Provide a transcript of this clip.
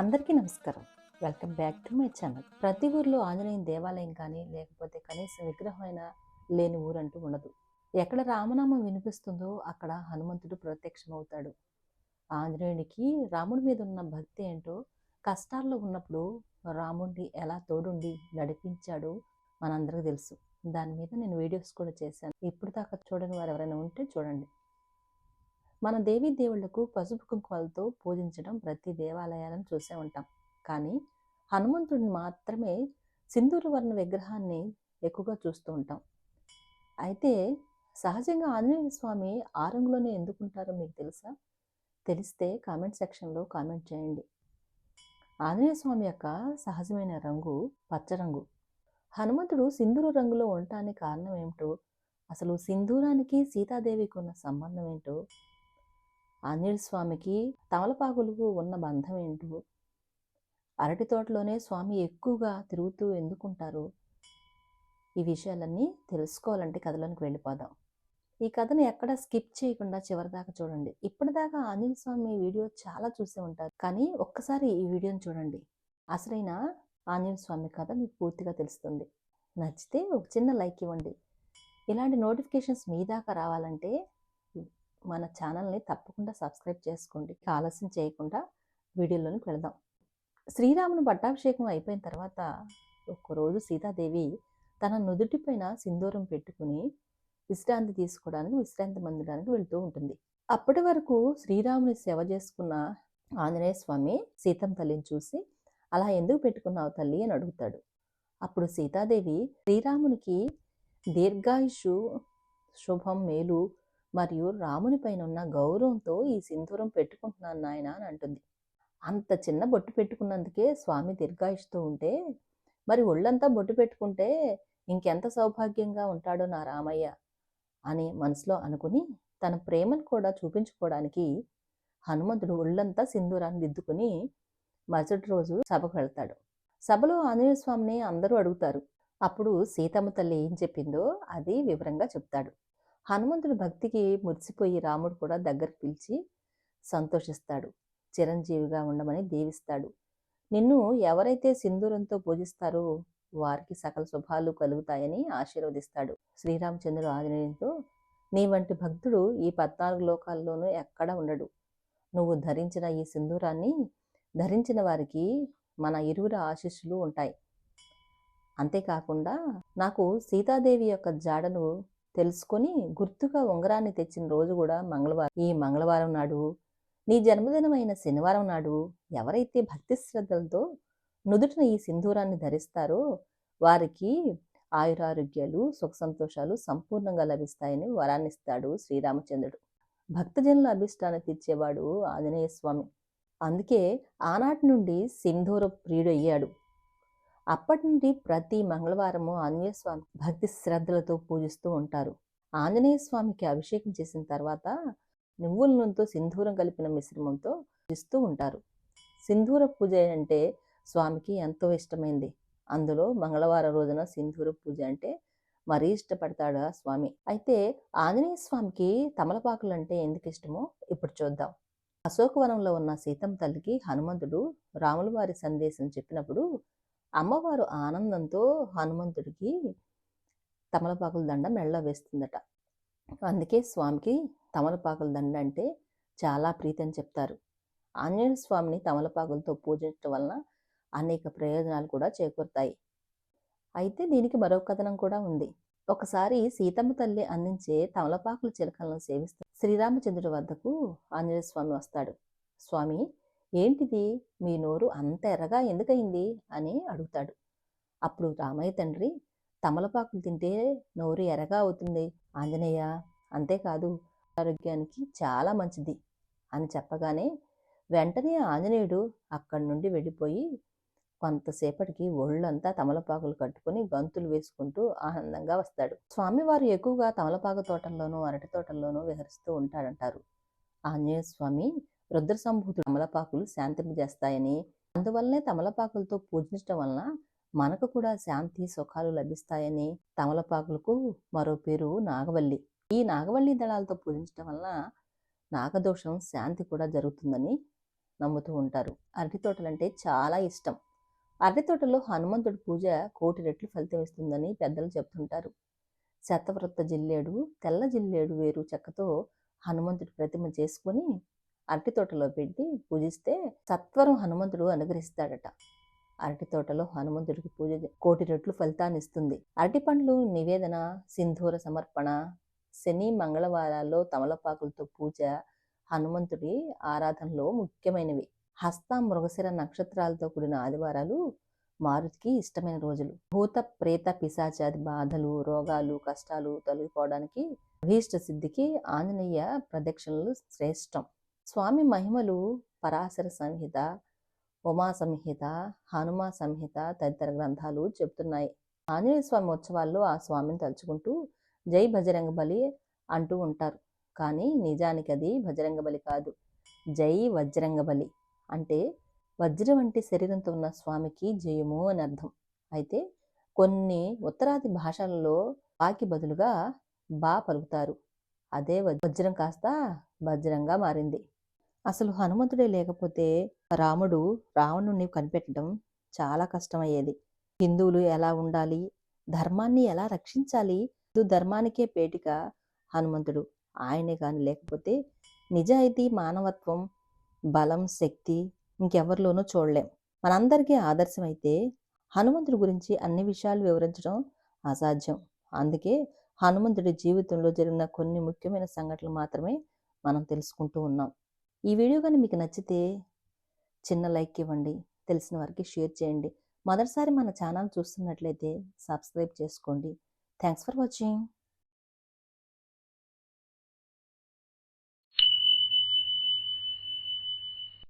అందరికీ నమస్కారం. Welcome back to my channel. ప్రతి ఊర్లో ఆంజనేయం దేవాలయం కానీ లేకపోతే కనీసం విగ్రహం అయినా లేని ఊరంటూ ఉండదు. ఎక్కడ రామనామం వినిపిస్తుందో అక్కడ హనుమంతుడు ప్రత్యక్షమవుతాడు. ఆంజనేయునికి రాముడి మీద ఉన్న భక్తి ఏంటో కష్టాల్లో ఉన్నప్పుడు రాముడిని ఎలా తోడుండి నడిపించాడో మనందరికీ తెలుసు. దాని మీద నేను వీడియోస్ కూడా చేశాను. ఇప్పుడు దాకా చూడని వారు ఎవరైనా ఉంటే చూడండి. మన దేవీ దేవుళ్ళకు పసుపు కుంకుమలతో పూజించడం ప్రతి దేవాలయాలను చూసే ఉంటాం. కానీ హనుమంతుడిని మాత్రమే సింధూరు వర్ణ విగ్రహాన్ని ఎక్కువగా చూస్తూ ఉంటాం. అయితే సహజంగా ఆంజనేయ స్వామి ఆ రంగులోనే ఎందుకుంటారో మీకు తెలుసా? తెలిస్తే కామెంట్ సెక్షన్లో కామెంట్ చేయండి. ఆంజనేయ స్వామి యొక్క సహజమైన రంగు పచ్చ రంగు. హనుమంతుడు సింధూర రంగులో ఉండటానికి కారణం ఏమిటో అసలు సింధూరానికి సీతాదేవికి ఉన్న సంబంధం ఏంటో ఆంజనేయ స్వామికి తమలపాకులకు ఉన్న బంధం ఏంటో అరటి తోటలోనే స్వామి ఎక్కువగా తిరుగుతూ ఎందుకుంటారు? ఈ విషయాలన్నీ తెలుసుకోవాలంటే కథలోనికి వెళ్ళిపోదాం. ఈ కథను ఎక్కడ స్కిప్ చేయకుండా చివరిదాకా చూడండి. ఇప్పటిదాకా ఆంజనేయ స్వామి వీడియో చాలా చూసే ఉంటారు. కానీ ఒక్కసారి ఈ వీడియోని చూడండి. అసలైన ఆంజనేయ స్వామి కథ మీకు పూర్తిగా తెలుస్తుంది. నచ్చితే ఒక చిన్న లైక్ ఇవ్వండి. ఇలాంటి నోటిఫికేషన్స్ మీ దాకా రావాలంటే మన ఛానల్ని తప్పకుండా సబ్స్క్రైబ్ చేసుకోండి. ఆలస్యం చేయకుండా వీడియోలోనికి వెళదాం. శ్రీరాముని పట్టాభిషేకం అయిపోయిన తర్వాత ఒక్కరోజు సీతాదేవి తన నుదుటిపైన సింధూరం పెట్టుకుని విశ్రాంతి తీసుకోవడానికి విశ్రాంతి పొందడానికి వెళ్తూ ఉంటుంది. అప్పటి వరకు శ్రీరాముని సేవ చేసుకున్న ఆంజనేయ స్వామి సీతం తల్లిని చూసి అలా ఎందుకు పెట్టుకున్నావు తల్లి? అని అడుగుతాడు. అప్పుడు సీతాదేవి శ్రీరామునికి దీర్ఘాయుషు శుభం మేలు మరియు రాముని పైన ఉన్న గౌరవంతో ఈ సింధూరం పెట్టుకుంటున్నాను నాయన అని అంటుంది. అంత చిన్న బొట్టు పెట్టుకున్నందుకే స్వామి దీర్ఘాయుషుతో ఉంటే మరి ఒళ్ళంతా బొట్టు పెట్టుకుంటే ఇంకెంత సౌభాగ్యంగా ఉంటాడో నా రామయ్య అని మనసులో అనుకుని తన ప్రేమను కూడా చూపించుకోవడానికి హనుమంతుడు ఒళ్ళంతా సింధూరాన్ని దిద్దుకుని మరుసటి రోజు సభకు వెళ్తాడు. సభలో ఆంజనేయ స్వామిని అందరూ అడుగుతారు. అప్పుడు సీతమ్మ తల్లి ఏం చెప్పిందో అది వివరంగా చెప్తాడు. హనుమంతుడి భక్తికి మురిసిపోయి రాముడు కూడా దగ్గరికి పిలిచి సంతోషిస్తాడు. చిరంజీవిగా ఉండమని దీవిస్తాడు. నిన్ను ఎవరైతే సింధూరంతో పూజిస్తారో వారికి సకల శుభాలు కలుగుతాయని ఆశీర్వదిస్తాడు. శ్రీరామచంద్రుడు ఆంజనేయంతో నీ వంటి భక్తుడు ఈ పద్నాలుగు లోకాల్లోనూ ఎక్కడా ఉండడు. నువ్వు ధరించిన ఈ సింధూరాన్ని ధరించిన వారికి మన ఇరువురు ఆశీస్సులు ఉంటాయి. అంతేకాకుండా నాకు సీతాదేవి యొక్క జాడను తెలుసుకొని గుర్తుగా ఉంగరాన్ని తెచ్చిన రోజు కూడా మంగళవారం. ఈ మంగళవారం నాడు నీ జన్మదినమైన శనివారం నాడు ఎవరైతే భక్తి శ్రద్ధలతో నుదుటిన ఈ సింధూరాన్ని ధరిస్తారో వారికి ఆయురారోగ్యాలు సుఖ సంతోషాలు సంపూర్ణంగా లభిస్తాయని వరాన్నిస్తాడు శ్రీరామచంద్రుడు. భక్తజనుల అభిష్టాన్ని తీర్చేవాడు ఆంజనేయ స్వామి. అందుకే ఆనాటి నుండి సింధూర ప్రియుడు అయ్యాడు. అప్పటి నుండి ప్రతి మంగళవారము ఆంజనేయ స్వామి భక్తి శ్రద్ధలతో పూజిస్తూ ఉంటారు. ఆంజనేయ స్వామికి అభిషేకం చేసిన తర్వాత నువ్వుల నూనెతో సింధూరం కలిపిన మిశ్రమంతో పూజిస్తూ ఉంటారు. సింధూర పూజ అంటే స్వామికి ఎంతో ఇష్టమైంది. అందులో మంగళవారం రోజున సింధూర పూజ అంటే మరీ ఇష్టపడతాడు ఆ స్వామి. అయితే ఆంజనేయ స్వామికి తమలపాకులు అంటే ఎందుకు ఇష్టమో ఇప్పుడు చూద్దాం. అశోకవనంలో ఉన్న సీతమ్మ తల్లికి హనుమంతుడు రాముల వారి సందేశం చెప్పినప్పుడు అమ్మవారు ఆనందంతో హనుమంతుడికి తమలపాకుల దండ మెళ్ళ వేస్తుందట. అందుకే స్వామికి తమలపాకుల దండ అంటే చాలా ప్రీతి అని చెప్తారు. ఆంజనేయ స్వామిని తమలపాకులతో పూజించడం వలన అనేక ప్రయోజనాలు కూడా చేకూరుతాయి. అయితే దీనికి మరో కథనం కూడా ఉంది. ఒకసారి సీతమ్మ తల్లి అందించే తమలపాకుల చిలకలను సేవిస్తూ శ్రీరామచంద్రుడి వద్దకు ఆంజనేయ స్వామి వస్తాడు. స్వామి ఏంటిది? మీ నోరు అంత ఎర్రగా ఎందుకయింది? అని అడుగుతాడు. అప్పుడు రామయ్య తండ్రి తమలపాకులు తింటే నోరు ఎర్రగా అవుతుంది ఆంజనేయ! అంతేకాదు ఆరోగ్యానికి చాలా మంచిది అని చెప్పగానే వెంటనే ఆంజనేయుడు అక్కడి నుండి వెళ్ళిపోయి కొంతసేపటికి ఒళ్ళంతా తమలపాకులు కట్టుకుని గంతులు వేసుకుంటూ ఆనందంగా వస్తాడు. స్వామివారు ఎక్కువగా తమలపాకు తోటల్లోనూ అరటి తోటల్లోనూ విహరిస్తూ ఉంటాడంటారు ఆంజనేయ స్వామి రుద్ర సంభూతుడు తమలపాకులు శాంతింపజేస్తాయని అందువల్లనే తమలపాకులతో పూజించడం వలన మనకు కూడా శాంతి సుఖాలు లభిస్తాయని తమలపాకులకు మరో పేరు నాగవల్లి. ఈ నాగవల్లి దళాలతో పూజించడం వలన నాగదోషం శాంతి కూడా జరుగుతుందని నమ్ముతూ ఉంటారు. అరటి తోటలంటే చాలా ఇష్టం. అరటి తోటలో హనుమంతుడి పూజ కోటి రెట్లు ఫలితం ఇస్తుందని పెద్దలు చెప్తుంటారు. శతవృత్త జిల్లేడు తెల్ల జిల్లేడు వేరు చెక్కతో హనుమంతుడి ప్రతిమ చేసుకొని అరటి తోటలో పెట్టి పూజిస్తే సత్వరం హనుమంతుడు అనుగ్రహిస్తాడట. అరటి తోటలో హనుమంతుడికి పూజ కోటి రెట్లు ఫలితాన్ని ఇస్తుంది. అరటి పండ్లు నివేదన సింధూర సమర్పణ శని మంగళవారాల్లో తమలపాకులతో పూజ హనుమంతుడి ఆరాధనలో ముఖ్యమైనవి. హస్త మృగశిర నక్షత్రాలతో కూడిన ఆదివారాలు మారుతికి ఇష్టమైన రోజులు. భూత ప్రేత పిశాచాది బాధలు రోగాలు కష్టాలు తొలగిపోవడానికి అభీష్ట సిద్ధికి ఆంజనేయ ప్రదక్షిణలు శ్రేష్టం. స్వామి మహిమలు పరాశర సంహిత ఉమా సంహిత హనుమ సంహిత తదితర గ్రంథాలు చెబుతున్నాయి. ఆంజనేయ స్వామి ఉత్సవాల్లో ఆ స్వామిని తలుచుకుంటూ జై బజరంగ బలి అంటూ ఉంటారు. కానీ నిజానికి అది బజరంగ బలి కాదు. జై వజ్రంగ బలి అంటే వజ్రం వంటి శరీరంతో ఉన్న స్వామికి జయము అని అర్థం. అయితే కొన్ని ఉత్తరాది భాషలలో బాకి బదులుగా బా పలుకుతారు. అదే వజ్రం కాస్త వజ్రంగా మారింది. అసలు హనుమంతుడే లేకపోతే రాముడు రావణుణ్ణి కనిపెట్టడం చాలా కష్టమయ్యేది. హిందువులు ఎలా ఉండాలి? ధర్మాన్ని ఎలా రక్షించాలి? ధర్మానికే పేటిక హనుమంతుడు. ఆయనే కానీ లేకపోతే నిజాయితీ మానవత్వం బలం శక్తి ఇంకెవరిలోనూ చూడలేం. మనందరికీ ఆదర్శమైతే హనుమంతుడి గురించి అన్ని విషయాలు వివరించడం అసాధ్యం. అందుకే హనుమంతుడి జీవితంలో జరిగిన కొన్ని ముఖ్యమైన సంఘటనలు మాత్రమే మనం తెలుసుకుంటూ ఉన్నాం. ఈ వీడియో కానీ మీకు నచ్చితే చిన్న లైక్ ఇవ్వండి తెలిసిన వారికి షేర్ చేయండి. మొదటిసారి మన ఛానల్ చూస్తున్నట్లయితే సబ్స్క్రైబ్ చేసుకోండి. Thanks for watching.